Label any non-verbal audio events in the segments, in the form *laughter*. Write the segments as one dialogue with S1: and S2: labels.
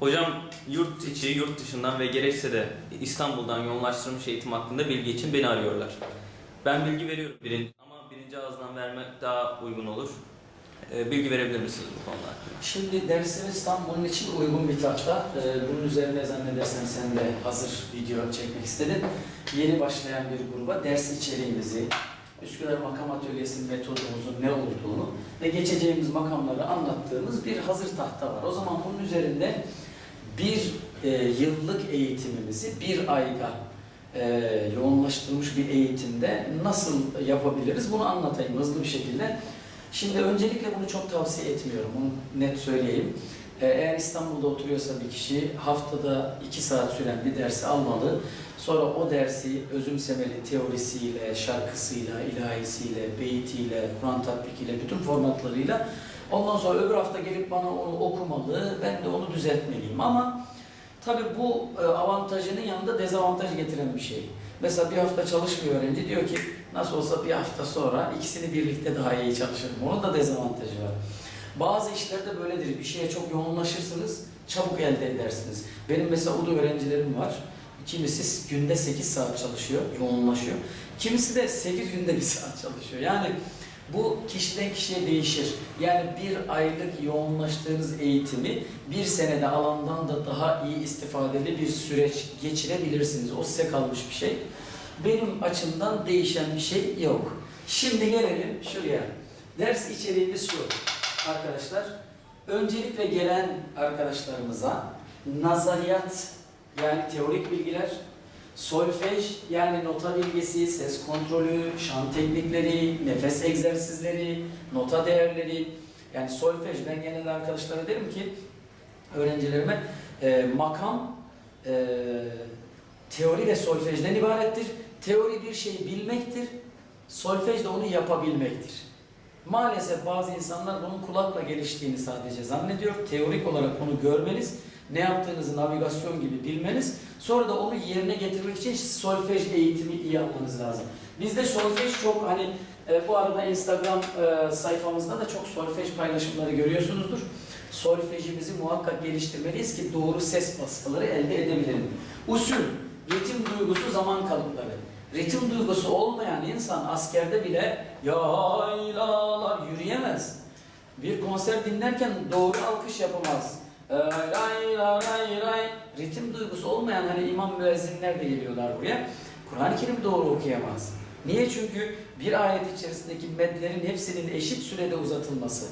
S1: Hocam yurt içi, yurt dışından ve gerekse de İstanbul'dan yoğunlaştırılmış eğitim hakkında bilgi için beni arıyorlar. Ben bilgi veriyorum birinci, ama birinci ağızdan vermek daha uygun olur. Ee, bilgi verebilir misiniz bu konuda?
S2: Şimdi dersimiz tam bunun için uygun bir tahta. Ee, bunun üzerine zannedersem sen de hazır video çekmek istedin. Yeni başlayan bir gruba ders içeriğimizi, Üsküdar Makam Atölyesi'nin metodumuzun ne olduğunu ve geçeceğimiz makamları anlattığımız bir hazır tahta var. O zaman bunun üzerinde bir e, yıllık eğitimimizi bir ayda e, yoğunlaştırılmış bir eğitimde nasıl yapabiliriz bunu anlatayım hızlı bir şekilde. Şimdi öncelikle bunu çok tavsiye etmiyorum. Bunu net söyleyeyim. Ee, Eğer İstanbul'da oturuyorsa bir kişi haftada 2 saat süren bir dersi almalı. Sonra o dersi özümsemeli teorisiyle, şarkısıyla, ilahisiyle, beytiyle, Kur'an tatbikiyle, bütün formatlarıyla ondan sonra öbür hafta gelip bana onu okumalı, ben de onu düzeltmeliyim. Ama tabii bu e, avantajının yanında dezavantaj getiren bir şey. Mesela bir hafta çalışmıyor öğrenci diyor ki nasıl olsa bir hafta sonra ikisini birlikte daha iyi çalışırım. Onun da dezavantajı var. Bazı işlerde böyledir. Bir şeye çok yoğunlaşırsınız, çabuk elde edersiniz. Benim mesela UDU öğrencilerim var. Kimisi günde 8 saat çalışıyor, yoğunlaşıyor. Kimisi de 8 günde 1 saat çalışıyor. Yani bu kişiden kişiye değişir. Yani bir aylık yoğunlaştığınız eğitimi bir senede alandan da daha iyi istifadeli bir süreç geçirebilirsiniz. O size kalmış bir şey. Benim açımdan değişen bir şey yok. Şimdi gelelim şuraya. Ders içeriğimiz şu arkadaşlar. Öncelikle gelen arkadaşlarımıza nazariyat yani teorik bilgiler, solfej yani nota bilgisi, ses kontrolü, şan teknikleri, nefes egzersizleri, nota değerleri. Yani solfej ben genelde arkadaşlara derim ki öğrencilerime e, makam e, teori ve solfejden ibarettir. Teori bir şeyi bilmektir, solfej de onu yapabilmektir. Maalesef bazı insanlar bunun kulakla geliştiğini sadece zannediyor. Teorik olarak bunu görmeniz, ne yaptığınızı navigasyon gibi bilmeniz, sonra da onu yerine getirmek için solfej eğitimi iyi yapmanız lazım. Bizde solfej çok hani e, bu arada Instagram e, sayfamızda da çok solfej paylaşımları görüyorsunuzdur. Solfejimizi muhakkak geliştirmeliyiz ki doğru ses baskıları elde edebilelim. Usul, ritim duygusu, zaman kalıpları. Ritim duygusu olmayan insan askerde bile yaylalar yürüyemez. Bir konser dinlerken doğru alkış yapamaz. Ray ray ray. Ritim duygusu olmayan hani imam müezzinler de geliyorlar buraya. Kur'an-ı Kerim doğru okuyamaz. Niye? Çünkü bir ayet içerisindeki medlerin hepsinin eşit sürede uzatılması.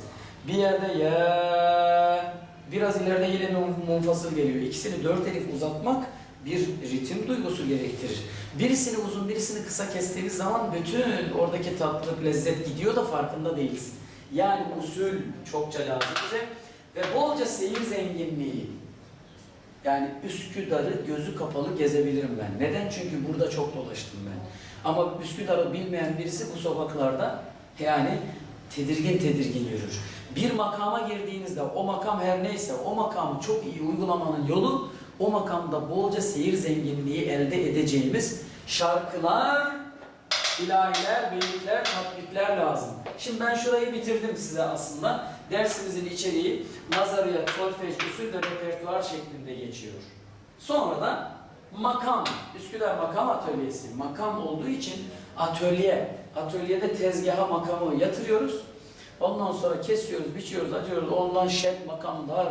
S2: Bir yerde ya biraz ileride yine munfasıl geliyor. İkisini dört elif uzatmak bir ritim duygusu gerektirir. Birisini uzun, birisini kısa kestiğiniz zaman bütün oradaki tatlılık, lezzet gidiyor da farkında değilsin. Yani usul çokça lazım bize ve bolca seyir zenginliği. Yani Üsküdar'ı gözü kapalı gezebilirim ben. Neden? Çünkü burada çok dolaştım ben. Ama Üsküdar'ı bilmeyen birisi bu sokaklarda yani tedirgin tedirgin yürür. Bir makama girdiğinizde o makam her neyse o makamı çok iyi uygulamanın yolu o makamda bolca seyir zenginliği elde edeceğimiz şarkılar, ilahiler, beylikler, tatbikler lazım. Şimdi ben şurayı bitirdim size aslında. Dersimizin içeriği nazariyat, solfej, usul ve repertuar şeklinde geçiyor. Sonra da makam, Üsküdar Makam Atölyesi, makam olduğu için atölye, atölyede tezgaha makamı yatırıyoruz. Ondan sonra kesiyoruz, biçiyoruz, atıyoruz. Ondan şek makamlar,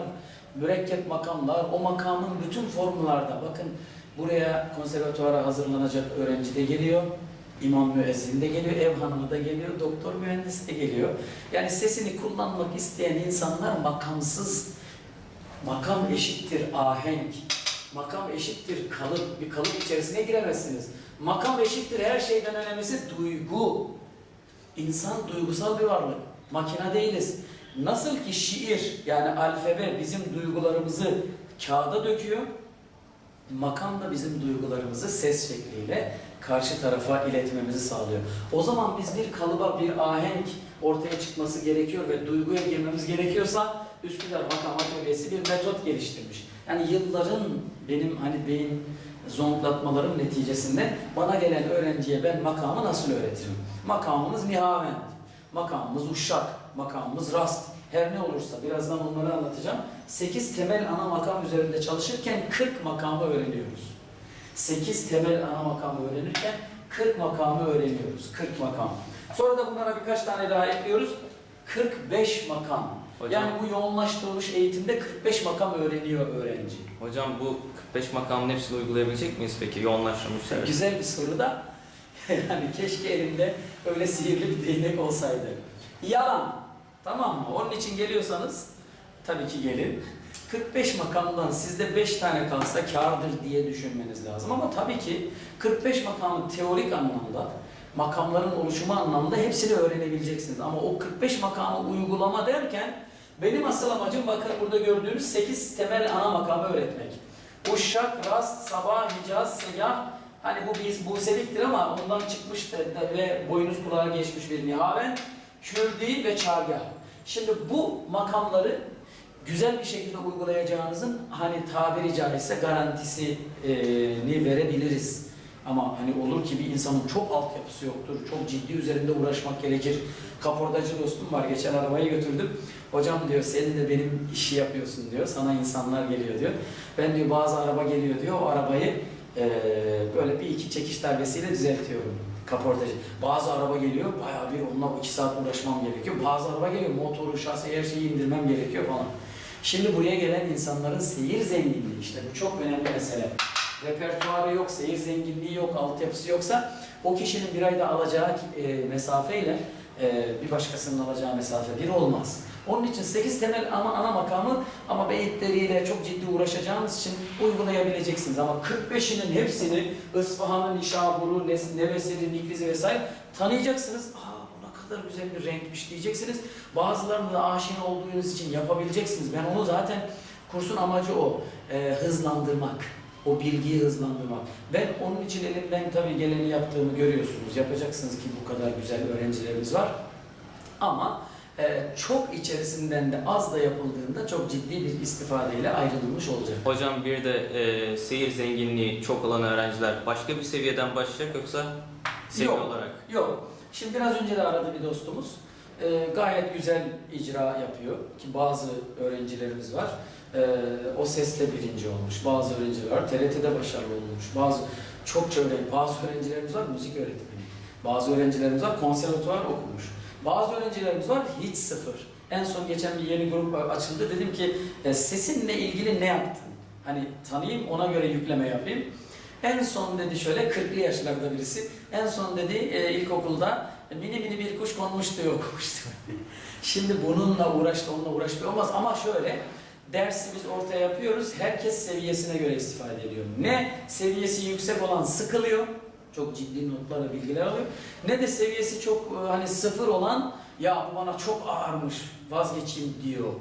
S2: mürekkep makamlar, o makamın bütün formlarda. Bakın buraya konservatuvara hazırlanacak öğrenci de geliyor. İmam müezzin de geliyor, ev hanımı da geliyor, doktor mühendis de geliyor. Yani sesini kullanmak isteyen insanlar makamsız, makam eşittir ahenk, makam eşittir kalıp, bir kalıp içerisine giremezsiniz. Makam eşittir her şeyden önemlisi duygu. İnsan duygusal bir varlık. Makine değiliz. Nasıl ki şiir yani alfabe bizim duygularımızı kağıda döküyor, makam da bizim duygularımızı ses şekliyle karşı tarafa iletmemizi sağlıyor. O zaman biz bir kalıba, bir ahenk ortaya çıkması gerekiyor ve duyguya girmemiz gerekiyorsa Üsküdar Makam Atölyesi bir metot geliştirmiş. Yani yılların benim hani beyin zonklatmalarım neticesinde bana gelen öğrenciye ben makamı nasıl öğretirim? Makamımız nihavent. makamımız uşak, makamımız rast. Her ne olursa birazdan onları anlatacağım. 8 temel ana makam üzerinde çalışırken 40 makamı öğreniyoruz. 8 temel ana makamı öğrenirken 40 makamı öğreniyoruz. 40 makam. Sonra da bunlara birkaç tane daha ekliyoruz. 45 makam.
S1: Hocam,
S2: Yani bu yoğunlaştırılmış eğitimde 45 makam öğreniyor öğrenci.
S1: hocam bu 45 makamın hepsini uygulayabilecek miyiz peki yoğunlaştırılmış evet.
S2: Güzel bir soru da *laughs* yani keşke elimde öyle sihirli bir değnek olsaydı. Yalan. Tamam mı? Onun için geliyorsanız tabii ki gelin. 45 makamdan sizde 5 tane kalsa kârdır diye düşünmeniz lazım. Ama tabii ki 45 makamın teorik anlamda, makamların oluşumu anlamda hepsini öğrenebileceksiniz. Ama o 45 makamı uygulama derken benim asıl amacım bakın burada gördüğünüz 8 temel ana makamı öğretmek. Uşak, Rast, Sabah, Hicaz, Siyah, hani bu biz Buseliktir ama ondan çıkmış ve boynuz kulağa geçmiş bir Nihaven, Kürdi ve Çargah. Şimdi bu makamları güzel bir şekilde uygulayacağınızın hani tabiri caizse garantisini verebiliriz. Ama hani olur ki bir insanın çok altyapısı yoktur, çok ciddi üzerinde uğraşmak gerekir. Kaportacı dostum var, geçen arabayı götürdüm. Hocam diyor, sen de benim işi yapıyorsun diyor, sana insanlar geliyor diyor. Ben diyor bazı araba geliyor diyor, o arabayı eee, böyle bir iki çekiş darbesiyle düzeltiyorum. Kaportacı. Bazı araba geliyor, bayağı bir onunla iki saat uğraşmam gerekiyor. Bazı araba geliyor, motoru, şasi her şeyi indirmem gerekiyor falan. Şimdi buraya gelen insanların seyir zenginliği işte bu çok önemli mesele. Repertuarı yok, seyir zenginliği yok, altyapısı yoksa o kişinin bir ayda alacağı e, mesafeyle e, bir başkasının alacağı mesafe bir olmaz. Onun için 8 temel ama ana makamı ama beyitleriyle çok ciddi uğraşacağınız için uygulayabileceksiniz. Ama 45'inin hepsini Isfahan'ın İşaburu, Nes- Neveseri, Nikrizi vesaire tanıyacaksınız. Aa kadar güzel bir renkmiş diyeceksiniz. Bazılarını da aşina olduğunuz için yapabileceksiniz. Ben onu zaten kursun amacı o. e, hızlandırmak. O bilgiyi hızlandırmak. Ben onun için elimden tabii geleni yaptığımı görüyorsunuz. Yapacaksınız ki bu kadar güzel öğrencilerimiz var. Ama e, çok içerisinden de az da yapıldığında çok ciddi bir istifadeyle ayrılmış olacak.
S1: Hocam bir de e, seyir zenginliği çok olan öğrenciler başka bir seviyeden başlayacak yoksa seviye
S2: Yok.
S1: olarak?
S2: Yok. Şimdi biraz önce de aradı bir dostumuz. Ee, gayet güzel icra yapıyor ki bazı öğrencilerimiz var. Ee, o sesle birinci olmuş. Bazı öğrenciler var. TRT'de başarılı olmuş. Bazı çokça öğrenci, bazı öğrencilerimiz var müzik öğretmeni. Bazı öğrencilerimiz var konservatuvar okumuş. Bazı öğrencilerimiz var hiç sıfır. En son geçen bir yeni grup açıldı. Dedim ki e, sesinle ilgili ne yaptın? Hani tanıyayım ona göre yükleme yapayım. En son dedi şöyle 40'lı yaşlarda birisi. En son dedi e, ilkokulda mini mini bir kuş konmuş diyor okumuştu. *laughs* Şimdi bununla uğraştı onunla uğraştı olmaz ama şöyle dersi biz ortaya yapıyoruz. Herkes seviyesine göre istifade ediyor. Ne seviyesi yüksek olan sıkılıyor. Çok ciddi notlarla bilgiler alıyor. Ne de seviyesi çok e, hani sıfır olan ya bu bana çok ağırmış vazgeçeyim diyor.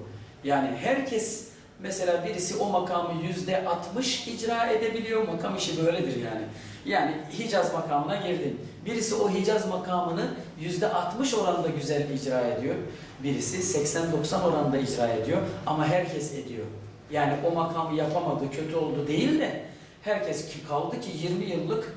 S2: Yani herkes mesela birisi o makamı yüzde 60 icra edebiliyor. Makam işi böyledir yani. Yani Hicaz makamına girdin. Birisi o Hicaz makamını yüzde 60 oranda güzel icra ediyor. Birisi 80-90 oranda icra ediyor. Ama herkes ediyor. Yani o makamı yapamadı, kötü oldu değil de herkes ki kaldı ki 20 yıllık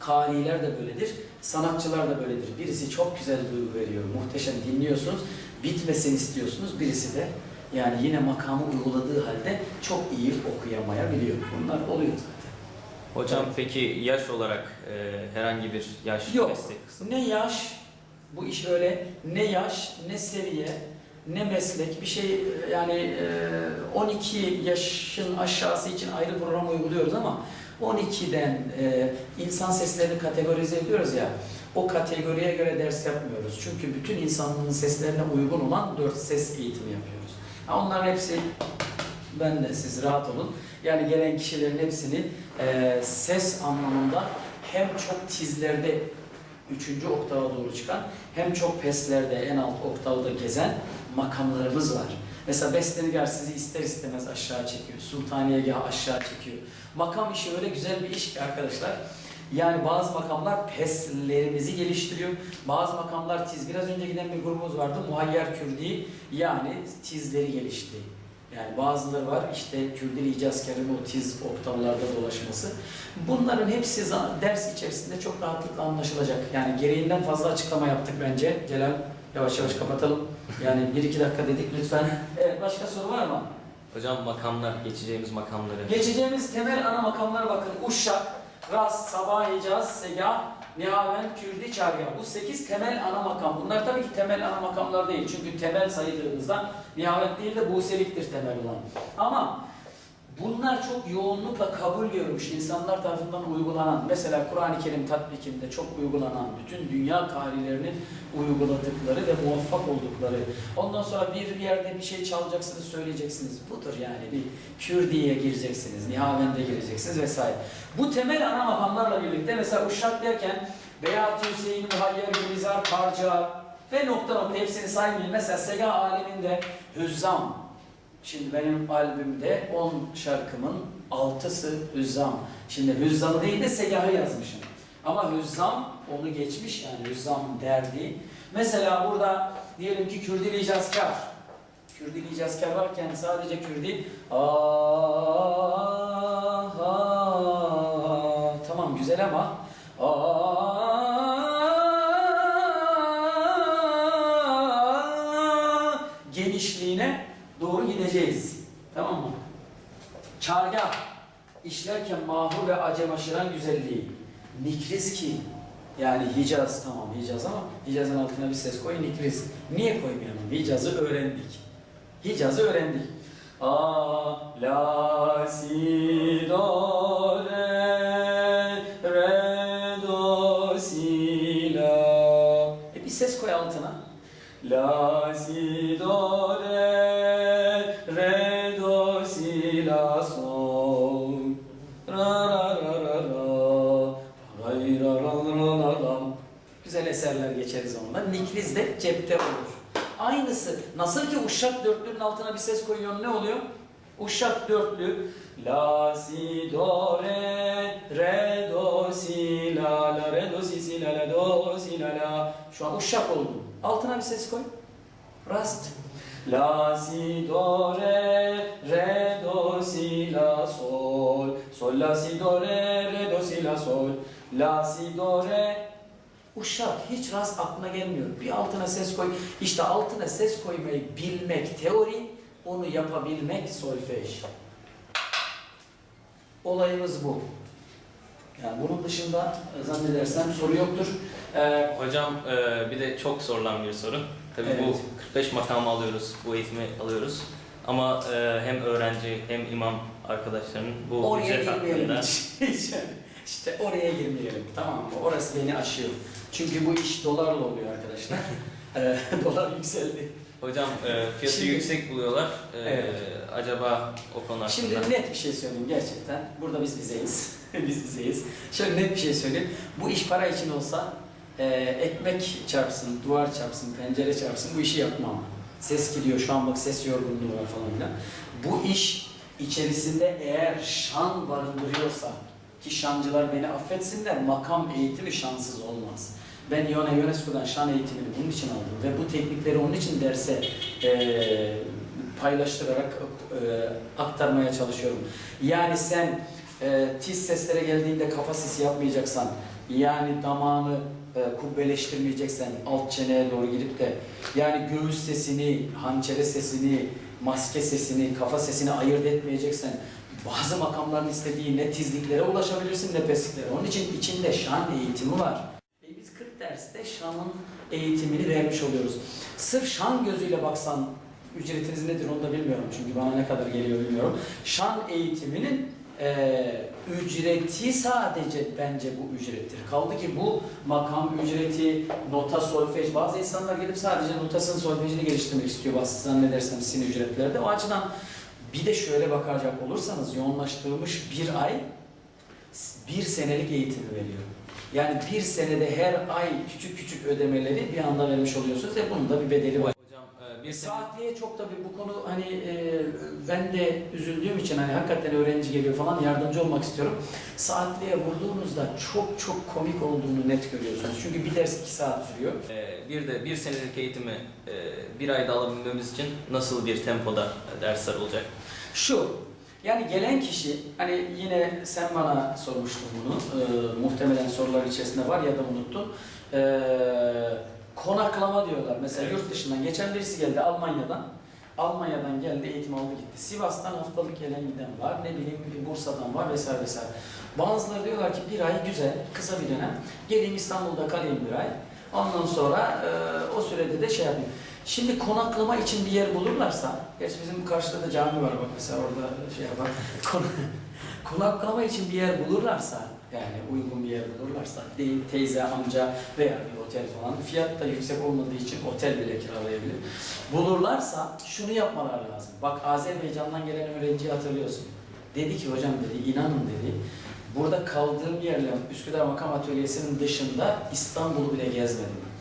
S2: kariler de böyledir. Sanatçılar da böyledir. Birisi çok güzel duygu veriyor. Muhteşem dinliyorsunuz. Bitmesini istiyorsunuz. Birisi de yani yine makamı uyguladığı halde çok iyi okuyamayabiliyor. Bunlar oluyor zaten.
S1: Hocam
S2: Evet.
S1: peki yaş olarak e, herhangi bir yaş
S2: Yok.
S1: meslek kısmı?
S2: Ne yaş, bu iş öyle, ne yaş, ne seviye, ne meslek, bir şey yani e, 12 yaşın aşağısı için ayrı program uyguluyoruz ama 12'den e, insan seslerini kategorize ediyoruz ya, o kategoriye göre ders yapmıyoruz. Çünkü bütün insanlığın seslerine uygun olan 4 ses eğitimi yapıyoruz. Onların hepsi, ben de siz rahat olun. Yani gelen kişilerin hepsini e, ses anlamında hem çok tizlerde üçüncü oktava doğru çıkan hem çok peslerde en alt oktavda gezen makamlarımız var. Mesela Bestenigar sizi ister istemez aşağı çekiyor. Sultaniyegah aşağı çekiyor. Makam işi öyle güzel bir iş ki arkadaşlar. Yani bazı makamlar peslerimizi geliştiriyor. Bazı makamlar tiz. Biraz önce giden bir grubumuz vardı. Muhayyer Kürdi yani tizleri gelişti. Yani bazıları var işte Kürdili icazkarın o tiz oktavlarda dolaşması. Bunların hepsi ders içerisinde çok rahatlıkla anlaşılacak. Yani gereğinden fazla açıklama yaptık bence Celal. Yavaş yavaş kapatalım. Yani 1-2 dakika dedik lütfen. *laughs* Evet başka soru var mı?
S1: Hocam makamlar, geçeceğimiz makamları.
S2: Geçeceğimiz temel ana makamlar bakın. Uşşak, Ras, Sabah, Hicaz, Segah, Nihavend, Kürdi, Çargah. Bu 8 temel ana makam. Bunlar tabii ki temel ana makamlar değil. Çünkü temel sayıldığımızda Nihavend değil de Buselik'tir temel olan. Ama bunlar çok yoğunlukla kabul görmüş insanlar tarafından uygulanan, mesela Kur'an-ı Kerim tatbikinde çok uygulanan, bütün dünya tarihlerinin uyguladıkları ve muvaffak oldukları. Ondan sonra bir yerde bir şey çalacaksınız, söyleyeceksiniz. Budur yani. Bir Kürdiye gireceksiniz, Nihavend'e gireceksiniz vesaire. Bu temel ana makamlarla birlikte mesela Uşak derken Beyat Hüseyin, Muhayyer, Gülizar, Parça ve nokta nokta hepsini saymayayım. Mesela Sega aleminde Hüzzam. Şimdi benim albümde 10 şarkımın 6'sı Hüzzam. Şimdi Hüzzam'ı değil de Segah'ı yazmışım. Ama Hüzzam onu geçmiş yani Hüzzam derdi. Mesela burada diyelim ki Kürdili İcazkar. Kürdili İcazkar varken sadece Kürdi ah, ah, tamam güzel ama ah, işlerken mahur ve acem aşıran güzelliği. Nikriz yani Hicaz tamam Hicaz ama Hicaz'ın altına bir ses koy Nikriz. Niye koymayalım? Hicaz'ı öğrendik. Hicaz'ı öğrendik. A, la, si, do, re, re, do, si, la. E bir ses koy altına. La, Güzel eserler geçeriz onunla. Nikriz de cepte olur. Aynısı. Nasıl ki uşak dörtlünün altına bir ses koyuyorsun ne oluyor? Uşak dörtlü. La, si, do, re, re, do, si, la, la, re, do, si, si, la, la, do, si, la, la. Şu an uşak oldu. Altına bir ses koy. Rast. La, si, do, re, re, do, si, la, sol. Sol, la, si, do, re, re, do, si, la, sol. La, si, do, re. Uşak hiç rast aklına gelmiyor. Bir altına ses koy. İşte altına ses koymayı bilmek teori, onu yapabilmek solfej. Olayımız bu. Yani bunun dışında zannedersem soru yoktur. Ee,
S1: Hocam e, bir de çok sorulan bir soru. Tabii
S2: Evet.
S1: bu 45 makamı alıyoruz, bu eğitimi alıyoruz. Ama e, hem öğrenci hem imam arkadaşların bu
S2: oraya
S1: ücret hakkında
S2: hiç. *laughs* İşte oraya girmeyelim. Tamam mı? Orası beni aşıyor. Çünkü bu iş dolarla oluyor arkadaşlar. *laughs* Ee, Dolar yükseldi.
S1: hocam e, fiyatı
S2: Şimdi-
S1: yüksek buluyorlar. E,
S2: Evet.
S1: Acaba o konu hakkında?
S2: Şimdi net bir şey söyleyeyim gerçekten. Burada biz bizeyiz. *laughs* biz bizeyiz. Şöyle net bir şey söyleyeyim. Bu iş para için olsa e, ekmek çarpsın, duvar çarpsın, pencere çarpsın bu işi yapmam. Ses gidiyor şu an bak ses yorgunluğu var falan filan. Bu iş içerisinde eğer şan barındırıyorsa ki şancılar beni affetsinler makam eğitimi şansız olmaz. Ben Iona Ionesco'dan şan eğitimini bunun için aldım ve bu teknikleri onun için derse e, paylaştırarak e, aktarmaya çalışıyorum. Yani sen e, tiz seslere geldiğinde kafa sesi yapmayacaksan, yani damağını e, kubbeleştirmeyeceksen, alt çeneye doğru gidip de yani göğüs sesini, hançere sesini, maske sesini, kafa sesini ayırt etmeyeceksen bazı makamların istediği ne tizliklere ulaşabilirsin ne pesliklere. Onun için içinde şan eğitimi var. E biz 40 derste şanın eğitimini vermiş oluyoruz. Sırf şan gözüyle baksan ücretiniz nedir onu da bilmiyorum çünkü bana ne kadar geliyor bilmiyorum. Şan eğitiminin e, ücreti sadece bence bu ücrettir. Kaldı ki bu makam ücreti, nota, solfej, bazı insanlar gelip sadece notasını, solfejini geliştirmek istiyor bazı zannedersem sizin ücretlerde. O açıdan bir de şöyle bakacak olursanız yoğunlaştırılmış bir ay bir senelik eğitim veriyor. Yani bir senede her ay küçük küçük ödemeleri bir anda vermiş oluyorsunuz ve bunun da bir bedeli var.
S1: Hocam e, bir sene-
S2: saatliğe çok tabii bu konu hani e, ben de üzüldüğüm için hani hakikaten öğrenci geliyor falan yardımcı olmak istiyorum. Saatliğe vurduğunuzda çok çok komik olduğunu net görüyorsunuz. Çünkü bir ders iki saat sürüyor.
S1: e, bir de bir senelik eğitimi e, bir ayda alabilmemiz için nasıl bir tempoda dersler olacak?
S2: Şu, yani gelen kişi, hani yine sen bana sormuştun bunu, e, muhtemelen sorular içerisinde var ya da unuttun. E, Konaklama diyorlar. Mesela yurt dışından geçen birisi geldi Almanya'dan. Almanya'dan geldi eğitim aldı gitti. Sivas'tan haftalık gelen giden var. Ne bileyim Bursa'dan var vesaire vesaire. Bazıları diyorlar ki bir ay güzel, kısa bir dönem. Geleyim İstanbul'da kalayım bir ay. Ondan sonra e, o sürede de şey yapayım. Şimdi konaklama için bir yer bulurlarsa, gerçi bizim karşıda da cami var bak mesela orada şey yapar. *laughs* Kon- konaklama için bir yer bulurlarsa, yani uygun bir yer bulurlarsa, değil teyze, amca veya bir otel falan, fiyat da yüksek olmadığı için otel bile kiralayabilir. Bulurlarsa şunu yapmalar lazım. Bak Azerbaycan'dan gelen öğrenciyi hatırlıyorsun. Dedi ki hocam dedi, inanın dedi, burada kaldığım yerle Üsküdar Makam Atölyesi'nin dışında İstanbul'u bile gezmedim.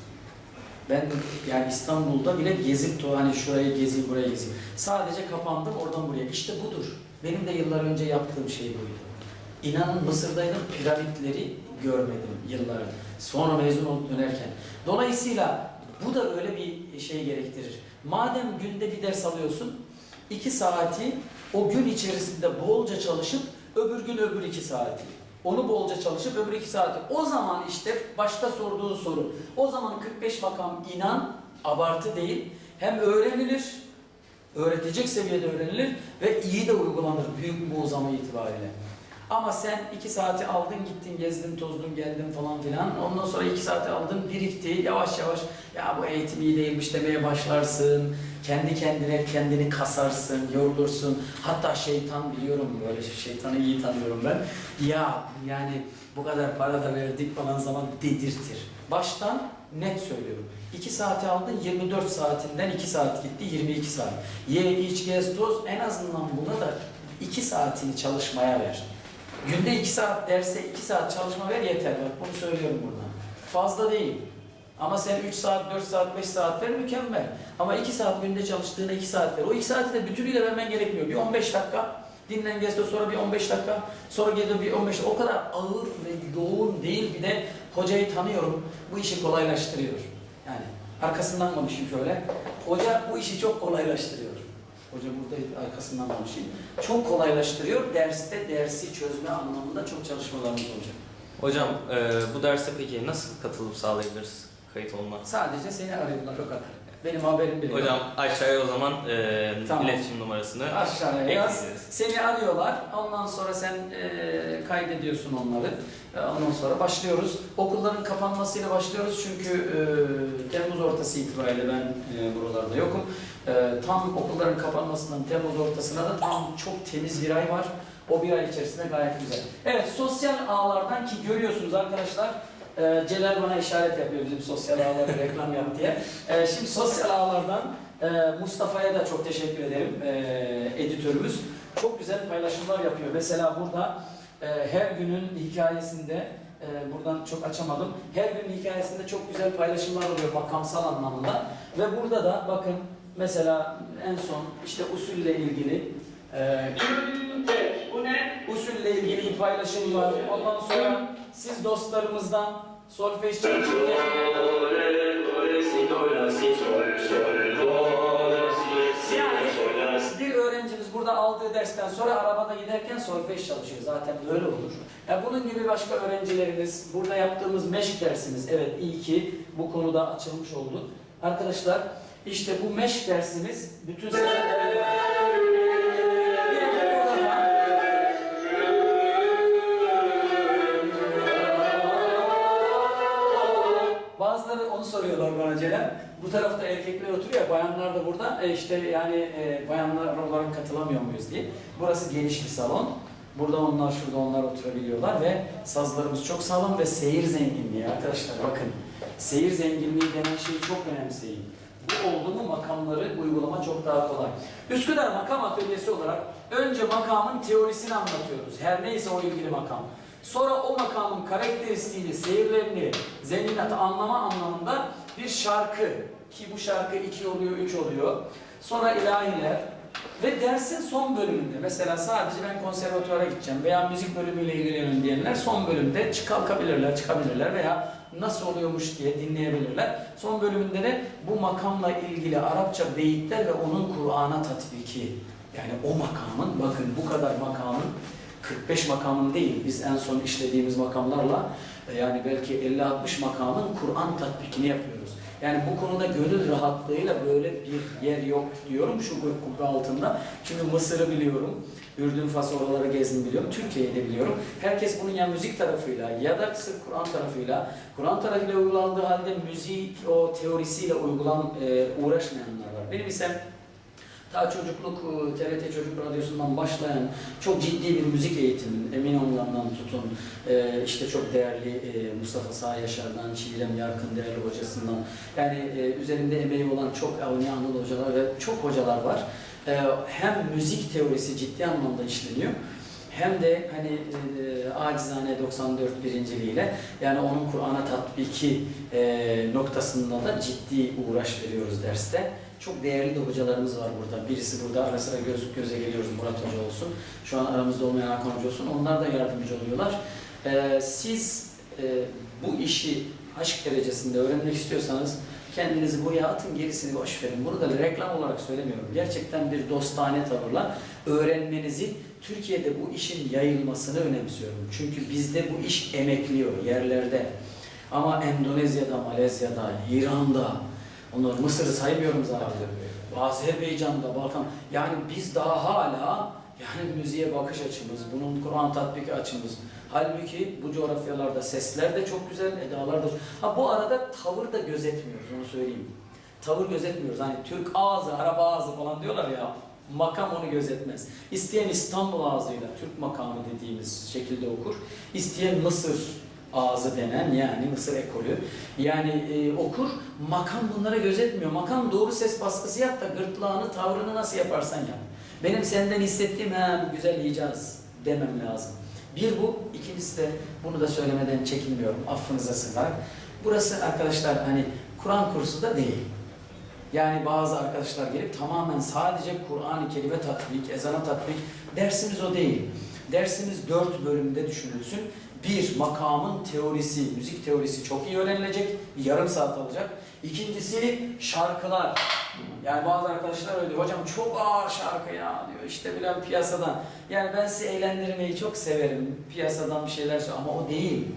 S2: Ben yani İstanbul'da bile gezip de hani şurayı gezeyim, burayı gezeyim. Sadece kapandım oradan buraya. İşte budur. Benim de yıllar önce yaptığım şey buydu. İnanın Mısır'daydım, piramitleri görmedim yıllar. Sonra mezun olup dönerken. Dolayısıyla bu da öyle bir şey gerektirir. Madem günde bir ders alıyorsun, iki saati o gün içerisinde bolca çalışıp öbür gün öbür iki saati. Onu bolca çalışıp öbür iki saati. O zaman işte başta sorduğun soru. O zaman 45 makam inan, abartı değil. Hem öğrenilir, öğretecek seviyede öğrenilir ve iyi de uygulanır büyük bir uzama itibariyle. Ama sen iki saati aldın gittin gezdin tozdun geldin falan filan. Ondan sonra iki saati aldın birikti yavaş yavaş ya bu eğitim iyi değilmiş demeye başlarsın. Kendi kendine kendini kasarsın, yorulursun. Hatta şeytan biliyorum böyle şeytanı iyi tanıyorum ben. Ya yani bu kadar para da verdik falan zaman dedirtir. Baştan net söylüyorum. 2 saati aldın 24 saatinden 2 saat gitti 22 saat. Ye iç gez toz en azından buna da 2 saatini çalışmaya ver. Günde 2 saat derse 2 saat çalışma ver yeter. Bak bunu söylüyorum buradan. Fazla değil. Ama sen 3 saat, 4 saat, 5 saat ver mükemmel. Ama 2 saat günde çalıştığına 2 saat ver. O 2 saati de bütünüyle vermen gerekmiyor. Bir 15 dakika dinlen gez de sonra bir 15 dakika sonra geliyor bir 15 dakika. O kadar ağır ve yoğun değil. Bir de hocayı tanıyorum. Bu işi kolaylaştırıyor. Yani arkasından konuşayım şöyle. Hoca bu işi çok kolaylaştırıyor. Hoca burada arkasından konuşayım. Çok kolaylaştırıyor. Derste dersi çözme anlamında çok çalışmalarımız olacak.
S1: Hocam e, bu derse peki nasıl katılıp sağlayabiliriz kayıt olma?
S2: Sadece seni arıyorlar o kadar. Benim haberim bile yok.
S1: Hocam aşağıya o zaman e,
S2: Tamam.
S1: iletişim numarasını
S2: Aşağıya yaz.
S1: ekleyeceğiz.
S2: Seni arıyorlar. Ondan sonra sen e, kaydediyorsun onları. E, ondan sonra başlıyoruz. Okulların kapanmasıyla başlıyoruz çünkü e, Temmuz ortası itibariyle ben e, buralarda yokum. E, tam okulların kapanmasından Temmuz ortasına da tam çok temiz bir ay var. O bir ay içerisinde gayet güzel. Evet sosyal ağlardan ki görüyorsunuz arkadaşlar e, Celal bana işaret yapıyor bizim sosyal ağları reklam yap diye. E, şimdi sosyal ağlardan e, Mustafa'ya da çok teşekkür ederim e, editörümüz. Çok güzel paylaşımlar yapıyor. Mesela burada e, her günün hikayesinde e, buradan çok açamadım. Her günün hikayesinde çok güzel paylaşımlar oluyor makamsal anlamında. Ve burada da bakın mesela en son işte usulle ilgili e, bu ne? Usulle ilgili bir paylaşım var. Ondan sonra siz dostlarımızdan solfej çalışırken yani bir öğrencimiz burada aldığı dersten sonra arabada giderken solfej çalışıyor. Zaten böyle olur. Ya bunun gibi başka öğrencilerimiz, burada yaptığımız meşk dersimiz, evet iyi ki bu konuda açılmış oldu. Arkadaşlar işte bu meşk dersimiz bütün sene... Bu tarafta erkekler oturuyor, bayanlar da burada. E işte yani e, bayanlar olarak katılamıyor muyuz diye. Burası geniş bir salon. Burada onlar, şurada onlar oturabiliyorlar ve sazlarımız çok sağlam ve seyir zenginliği arkadaşlar bakın. Seyir zenginliği denen şeyi çok önemseyin. Bu oldu mu makamları uygulama çok daha kolay. Üsküdar Makam Atölyesi olarak önce makamın teorisini anlatıyoruz. Her neyse o ilgili makam. Sonra o makamın karakteristiğini, seyirlerini, zenginat anlama anlamında bir şarkı ki bu şarkı iki oluyor, üç oluyor. Sonra ilahiler ve dersin son bölümünde mesela sadece ben konservatuvara gideceğim veya müzik bölümüyle ilgileniyorum diyenler son bölümde çıkalkabilirler, çıkabilirler veya nasıl oluyormuş diye dinleyebilirler. Son bölümünde de bu makamla ilgili Arapça beyitler ve onun Kur'an'a tatbiki. Yani o makamın, bakın bu kadar makamın 45 makamın değil, biz en son işlediğimiz makamlarla e, yani belki 50-60 makamın Kur'an tatbikini yapıyoruz. Yani bu konuda gönül rahatlığıyla böyle bir yer yok diyorum şu kubbe altında. Çünkü Mısır'ı biliyorum. Ürdün, Fas oralara gezdim biliyorum. Türkiye'yi de biliyorum. Herkes bunun ya müzik tarafıyla ya da sırf Kur'an tarafıyla, Kur'an tarafıyla uygulandığı halde müzik o teorisiyle uygulan, e, uğraşmayanlar var. Benim ise ta çocukluk e, TRT Çocuk Radyosu'ndan başlayan çok ciddi bir müzik eğitimin Eminönü'nden tutun e, işte çok değerli e, Mustafa Sağ Yaşar'dan, Çiğdem Yarkın değerli hocasından yani e, üzerinde emeği olan çok Avni Anıl hocalar ve çok hocalar var. E, hem müzik teorisi ciddi anlamda işleniyor hem de hani e, acizane 94 birinciliğiyle yani onun Kur'an'a tatbiki e, noktasında da ciddi uğraş veriyoruz derste. Çok değerli de hocalarımız var burada. Birisi burada ara sıra göz göze geliyoruz Murat Hoca olsun. Şu an aramızda olmayan Hakan Hoca olsun. Onlar da yardımcı oluyorlar. E, siz e, bu işi aşk derecesinde öğrenmek istiyorsanız kendinizi buraya atın gerisini boş verin. Bunu da reklam olarak söylemiyorum. Gerçekten bir dostane tavırla öğrenmenizi Türkiye'de bu işin yayılmasını önemsiyorum. Çünkü bizde bu iş emekliyor yerlerde. Ama Endonezya'da, Malezya'da, İran'da, onlar Mısır'ı saymıyorum zaten. Azerbaycan'da, Balkan. Yani biz daha hala yani müziğe bakış açımız, bunun Kur'an tatbiki açımız. Halbuki bu coğrafyalarda sesler de çok güzel, edalar da Ha bu arada tavır da gözetmiyoruz onu söyleyeyim. Tavır gözetmiyoruz. Hani Türk ağzı, Arap ağzı falan diyorlar ya. Makam onu gözetmez. İsteyen İstanbul ağzıyla Türk makamı dediğimiz şekilde okur. İsteyen Mısır ağzı denen yani Mısır ekolü yani e, okur makam bunlara gözetmiyor. Makam doğru ses baskısı yap da gırtlağını tavrını nasıl yaparsan yap. Benim senden hissettiğim ha bu güzel yiyeceğiz demem lazım. Bir bu, ikincisi de bunu da söylemeden çekinmiyorum affınıza sığınarak. Burası arkadaşlar hani Kur'an kursu da değil. Yani bazı arkadaşlar gelip tamamen sadece Kur'an-ı Kerime tatbik, ezana tatbik dersimiz o değil. Dersimiz dört bölümde düşünülsün. Bir, makamın teorisi, müzik teorisi çok iyi öğrenilecek. Bir yarım saat alacak. İkincisi şarkılar. Yani bazı arkadaşlar öyle diyor, hocam çok ağır şarkı ya diyor. İşte bilen piyasadan. Yani ben sizi eğlendirmeyi çok severim. Piyasadan bir şeyler söyle ama o değil.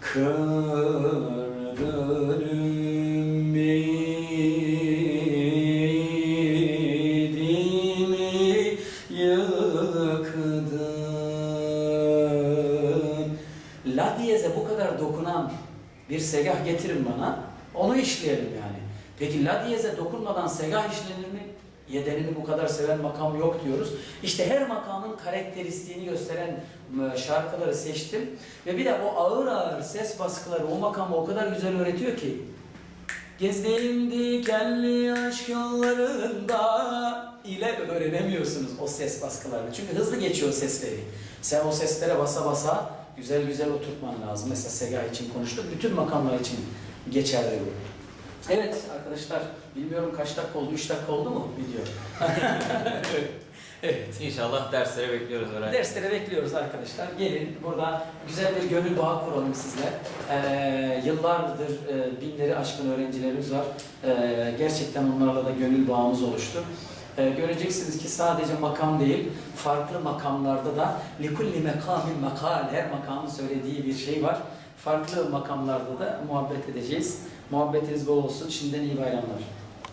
S2: Kırgınım ümidimi bir segah getirin bana. Onu işleyelim yani. Peki la diyeze dokunmadan segah işlenir mi? Yedenini bu kadar seven makam yok diyoruz. İşte her makamın karakteristiğini gösteren e, şarkıları seçtim. Ve bir de o ağır ağır ses baskıları o makamı o kadar güzel öğretiyor ki. Gezdiğim dikenli aşk yollarında ile öğrenemiyorsunuz o ses baskılarını. Çünkü hızlı geçiyor sesleri. Sen o seslere basa basa güzel güzel oturtman lazım. Mesela Sega için konuştuk. Bütün makamlar için geçerli bu. Evet arkadaşlar, bilmiyorum kaç dakika oldu, 3 dakika oldu mu video? *laughs* evet.
S1: İnşallah derslere bekliyoruz öğrenci.
S2: Derslere bekliyoruz arkadaşlar. Gelin burada güzel bir gönül bağı kuralım sizle. Ee, yıllardır e, binleri aşkın öğrencilerimiz var. Ee, gerçekten onlarla da gönül bağımız oluştu. Ee, göreceksiniz ki sadece makam değil, farklı makamlarda da likulli mekamin makal, her makamın söylediği bir şey var. Farklı makamlarda da muhabbet edeceğiz. Muhabbetiniz bol olsun. Şimdiden iyi bayramlar.